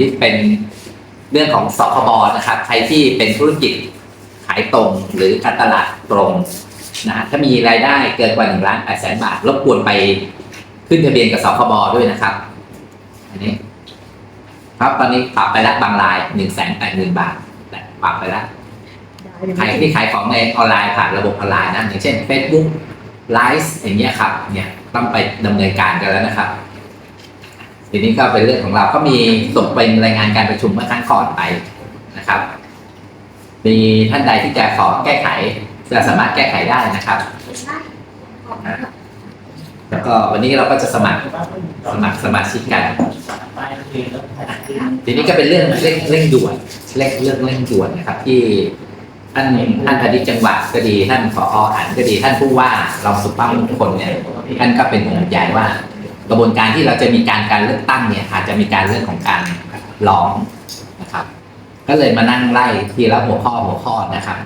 ที่เป็นเรื่องของสคบนะครับ ใครที่เป็นธุรกิจขายตรงหรือการตลาดตรงนะฮะถ้ามีรายได้เกินกว่าหนึ่งล้านแปดแสนบาทรบกวนไปขึ้นทะเบียนกับสคบด้วยนะครับ อันนี้ ครับตอนนี้ปรับไปแล้วบางรายหนึ่งแสนแปดหมื่นบาทแต่ปรับไปแล้วใครที่ขายของในออนไลน์ผ่านระบบออนไลน์นะอย่างเช่น Facebook ไลฟ์อย่างเงี้ยครับ เนี่ยต้องไปดำเนินการกันแล้วนะครับ ทีนี้ก็เป็นเรื่องของเราก็มีส่งเป็นรายงานการประชุมเมื่อครั้งก่อนไปนะครับ มีท่านใดที่จะขอแก้ไขจะสามารถแก้ไขได้นะครับ แล้วก็วันนี้เราก็จะสมัครสมัครสมาชิกกัน ทีนี้ก็เป็นเรื่องเร่งเร่งด่วนเร่งเรื่องเร่งด่วนนะครับ ที่ท่านท่านอดีตจังหวัดก็ดีท่านผออันก็ดีท่านผู้ว่ารองสุภาพมงคลเนี่ยท่านก็เป็นห่วงใยว่า กระบวนการที่เราจะมีการการเลือกตั้งเนี่ยอาจจะมีการเรื่องของการร้องนะครับ ก็เลยมานั่งไล่ทีละหัวข้อหัวข้อนะครับ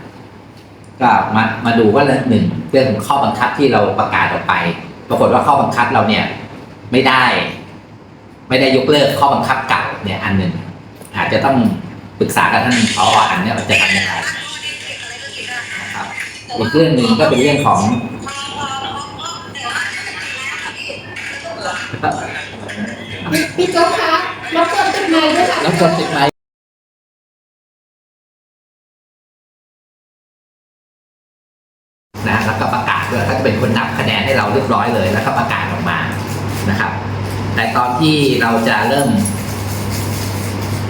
ก็มามาดูว่าเรื่องหนึ่งเรื่องของข้อบังคับที่เราประกาศออกไป ปรากฏว่าข้อบังคับเราเนี่ยไม่ได้ ไม่ได้ยกเลิกข้อบังคับเก่าเนี่ยอันหนึ่งอาจจะต้องปรึกษากับท่านผออันเนี่ยว่าจะทำยังไงนะครับอีกเรื่องหนึ่งก็เป็นเรื่องของ พี่โจ๊กคะรบกวนติดไมค์ด้วยค่ะ แล้วคนติดไหมนะแล้วก็ประกาศด้วยเขาจะเป็นคนนับคะแนนให้เราเรียบร้อยเลย แล้วก็ประกาศออกมานะครับ แต่ตอนที่เราจะเริ่ม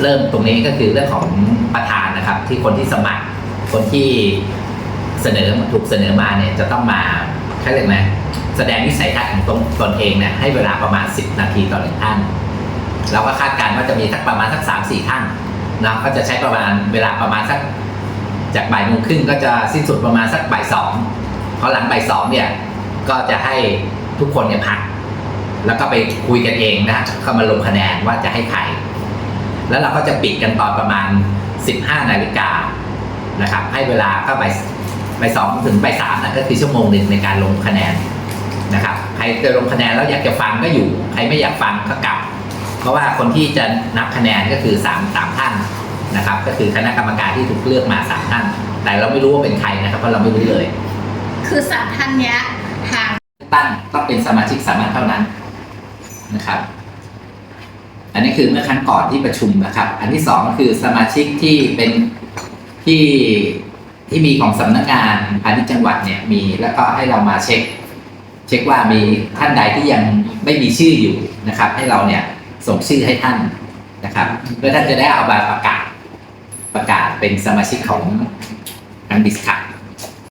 เริ่มตรงนี้ก็คือเรื่องของประธานนะครับ ที่คนที่สมัคร คนที่เสนอถูกเสนอมาเนี่ยจะต้องมา ใช่เลยกไหมแสดงวิสัยทัศน์ของตนตนเองเนี่ยให้เวลาประมาณ 10 นาทีต่อหนึ่งท่านเราก็คาดการณ์ว่าจะมีสักประมาณสักสามสี่ท่านนะก็จะใช้ประมาณเวลาประมาณสักจากบ่ายโมงครึ่งก็จะสิ้นสุดประมาณสักบ่ายสองเพราะหลังบ่ายสองเนี่ยก็จะให้ทุกคนเนี่ยพัก แล้วก็ไปคุยกันเองนะเข้ามาลงคะแนนว่าจะให้ใคร แล้วเราก็จะปิดกันตอนประมาณ 15 นาฬิกานะครับ ให้เวลาก็บ่าย บ่ายสองถึงบ่ายสามนะก็คือชั่วโมงหนึ่งในการลงคะแนนนะครับใครจะลงคะแนนแล้วอยากจะฟังก็อยู่ ใครไม่อยากฟังก็กลับ เพราะว่าคนที่จะนับคะแนนก็คือสามสามท่านนะครับ ก็คือคณะกรรมการที่ถูกเลือกมาสามท่าน แต่เราไม่รู้ว่าเป็นใครนะครับเพราะเราไม่รู้เลย คือสามท่านเนี้ยทางตั้งต้องเป็นสมาชิกสามัญเท่านั้นนะครับ อันนี้คือเมื่อครั้งก่อนที่ประชุมนะครับ อันที่สองก็คือสมาชิกที่เป็นที่ ที่มีของสำนักงานพาณิชย์จังหวัดเนี่ยมีแล้วก็ให้เรามาเช็ค เช็คว่ามีท่านใดที่ยังไม่มีชื่ออยู่นะครับ ให้เราเนี่ยส่งชื่อให้ท่านนะครับเพื่อท่านจะได้เอามาประกาศประกาศเป็นสมาชิกของอันบิสคับ